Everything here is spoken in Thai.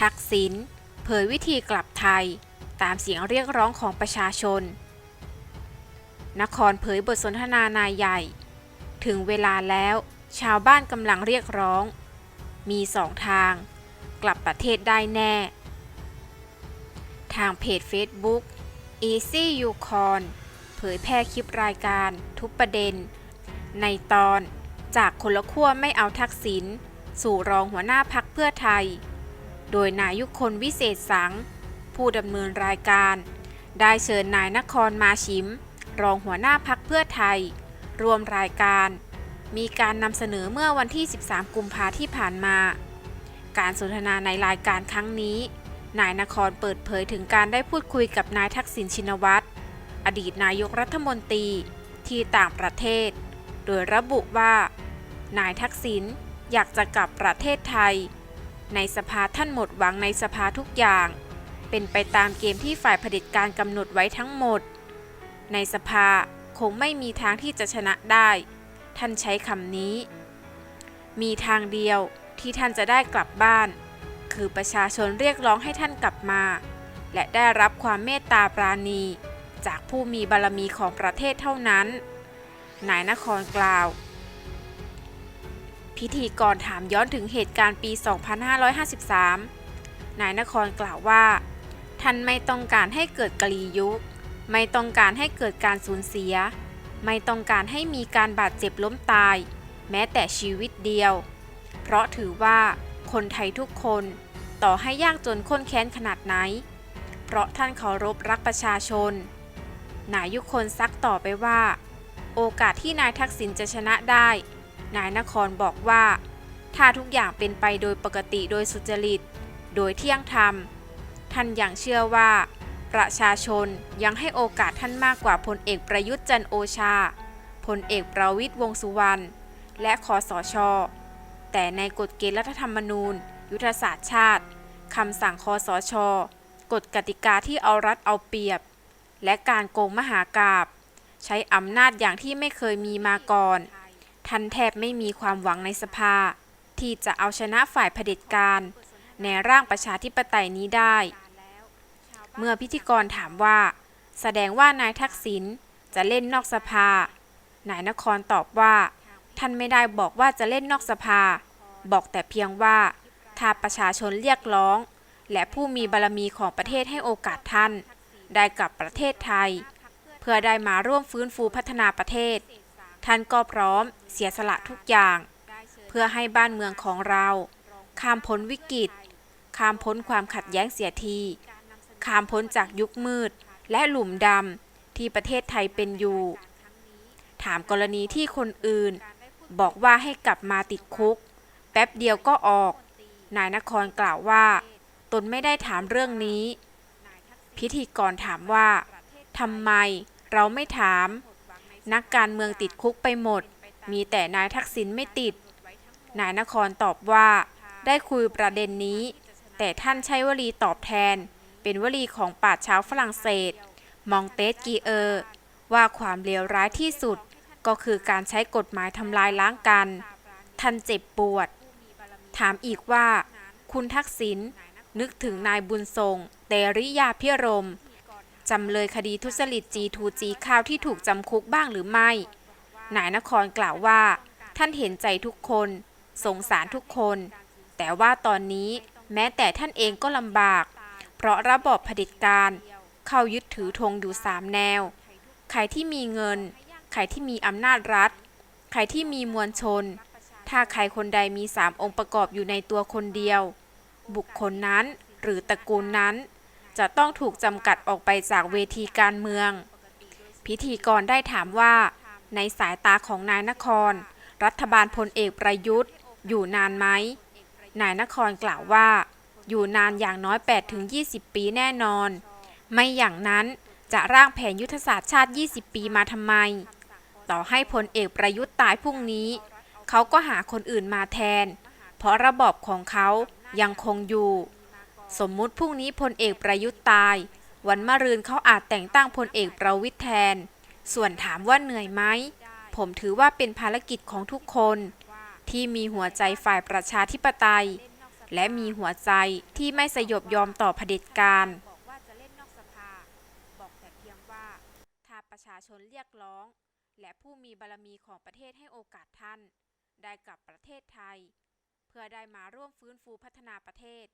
ทักษิณเผยวิธีกลับไทย ตามเสียงเรียกร้องของประชาชน นครเผยบทสนทนานายใหญ่ ถึงเวลาแล้วชาวบ้านกำลังเรียกร้อง มีสองทาง กลับประเทศได้แน่ ทางเพจ Facebook Easy u c o n เผยแพร่คลิปรายการทุกประเด็น ในตอนจากคนละขั้วไม่เอาทักษิณสู่รองหัวหน้าพักเพื่อไทย โดยนายยุคนวิเศษสัง ผู้ดำเนินรายการ ได้เชิญนายนครมาชิม รองหัวหน้าพักเพื่อไทย รวมรายการ มีการนำเสนอเมื่อวันที่ 13 กุมภาที่ผ่านมา การสนทนาในรายการครั้งนี้ นายนครเปิดเผยถึงการได้พูดคุยกับนายทักษิณชินวัตรอดีตนายกรัฐมนตรีที่ต่างประเทศ โดยระบุว่า นายทักษิณอยากจะกลับประเทศไทย ในสภาท่านหมดหวังในสภาทุกอย่าง เป็นไปตามเกมที่ฝ่ายเผด็จการกำหนดไว้ทั้งหมด ในสภาคงไม่มีทางที่จะชนะได้ ท่านใช้คำนี้ มีทางเดียวที่ท่านจะได้กลับบ้าน คือประชาชนเรียกร้องให้ท่านกลับมา และได้รับความเมตตาปราณี จากผู้มีบารมีของประเทศเท่านั้น นายนครกล่าว พิธีกรถามย้อนถึงเหตุการณ์ปี 2553 นายนครกล่าวว่า ท่านไม่ต้องการให้เกิดกลียุค ไม่ต้องการให้เกิดการสูญเสีย ไม่ต้องการให้มีการบาดเจ็บล้มตาย แม้แต่ชีวิตเดียว เพราะถือว่าคนไทยทุกคนต่อให้ยากจนข้นแค้นขนาดไหน เพราะท่านเคารพรักประชาชน นายยุคนซักต่อไปว่า โอกาสที่นายทักษิณจะชนะได้ นายนครบอกว่า ถ้าทุกอย่างเป็นไปโดยปกติโดยสุจริต โดยเที่ยงธรรม ท่านยังเชื่อว่า ประชาชนยังให้โอกาสท่านมากกว่าพลเอกประยุทธ์จันโอชาพลเอกประวิตยวงสุวรรณและคอสช แต่ในกฎเกณฑ์รัฐธรรมนูญ ยุทธศาสตร์ชาติคำสั่งคอสช กฎกติกาที่เอารัดเอาเปรียบ และการโกงมหากาบ ใช้อำนาจอย่างที่ไม่เคยมีมาก่อน ท่านแทบไม่มีความหวังในสภา ที่จะเอาชนะฝ่ายเผด็จการ ในร่างประชาธิปไตยนี้ได้ เมื่อพิธีกรถามว่า แสดงว่านายทักษิณจะเล่นนอกสภา นายนครตอบว่า ท่านไม่ได้บอกว่าจะเล่นนอกสภา บอกแต่เพียงว่า ถ้าประชาชนเรียกร้อง และผู้มีบารมีของประเทศให้โอกาสท่าน ได้กลับประเทศไทย เพื่อได้มาร่วมฟื้นฟูพัฒนาประเทศ ท่านก็พร้อมเสียสละทุกอย่าง เพื่อให้บ้านเมืองของเรา ข้ามพ้นวิกฤต ข้ามพ้นความขัดแย้งเสียที ข้ามพ้นจากยุคมืด และหลุมดำที่ประเทศไทยเป็นอยู่ ถามกรณีที่คนอื่น บอกว่าให้กลับมาติดคุก แป๊บเดียวก็ออก นายนครกล่าวว่า ตนไม่ได้ถามเรื่องนี้ พิธีกรถามว่าทำไมเราไม่ถาม นักการเมืองติดคุกไปหมด มีแต่นายทักษิณไม่ติด นายนครตอบว่า ได้คุยประเด็นนี้ แต่ท่านใช้วลีตอบแทน เป็นวลีของปราชญ์ชาวฝรั่งเศส มองเตสกีเออร์ว่าความเลวร้ายที่สุดก็คือการใช้กฎหมายทำลายล้างกัน ท่านเจ็บปวด ถามอีกว่า คุณทักษิณนึกถึงนายบุญทรง เตริยาพิรม จำเลยคดีทุจริต G2G ข้าวที่ถูกจำคุกบ้างหรือไม่ นายนครกล่าวว่า ท่านเห็นใจทุกคน สงสารทุกคน แต่ว่าตอนนี้แม้แต่ท่านเองก็ลำบาก เพราะระบอบเผด็จการ เข้ายึดถือธงอยู่สามแนว ใครที่มีเงิน ใครที่มีอำนาจรัฐ ใครที่มีมวลชน ถ้าใครคนใดมีสามองค์ประกอบอยู่ในตัวคนเดียว บุคคลนั้นหรือตระกูลนั้น จะต้องถูกจำกัดออกไปจากเวทีการเมือง พิธีกรได้ถามว่า ในสายตาของนายนคร รัฐบาลพลเอกประยุทธ์ อยู่นานไหม นายนครกล่าวว่า อยู่นานอย่างน้อย 8-20 ปีแน่นอน ไม่อย่างนั้นจะร่างแผนยุทธศาสตร์ชาติ 20 ปีมาทำไม ต่อให้พลเอกประยุทธ์ตายพรุ่งนี้ เขาก็หาคนอื่นมาแทน เพราะระบอบของเขายังคงอยู่ สมมุติพรุ่งนี้พลเอกประยุทธ์ตาย วันมะรืนเขาอาจแต่งตั้งพลเอกประวิทย์แทน ส่วนถามว่าเหนื่อยไหม ผมถือว่าเป็นภารกิจของทุกคน ที่มีหัวใจฝ่ายประชาธิปไตย และมีหัวใจที่ไม่สยบยอมต่อเผด็จการบอกว่าจะเล่นนอกสภาบอกแต่เพียงว่าถ้าประชาชนเรียกร้อง และผู้มีบารมีของประเทศให้โอกาสท่าน ได้กลับประเทศไทย เพื่อได้มาร่วมฟื้นฟูพัฒนาประเทศ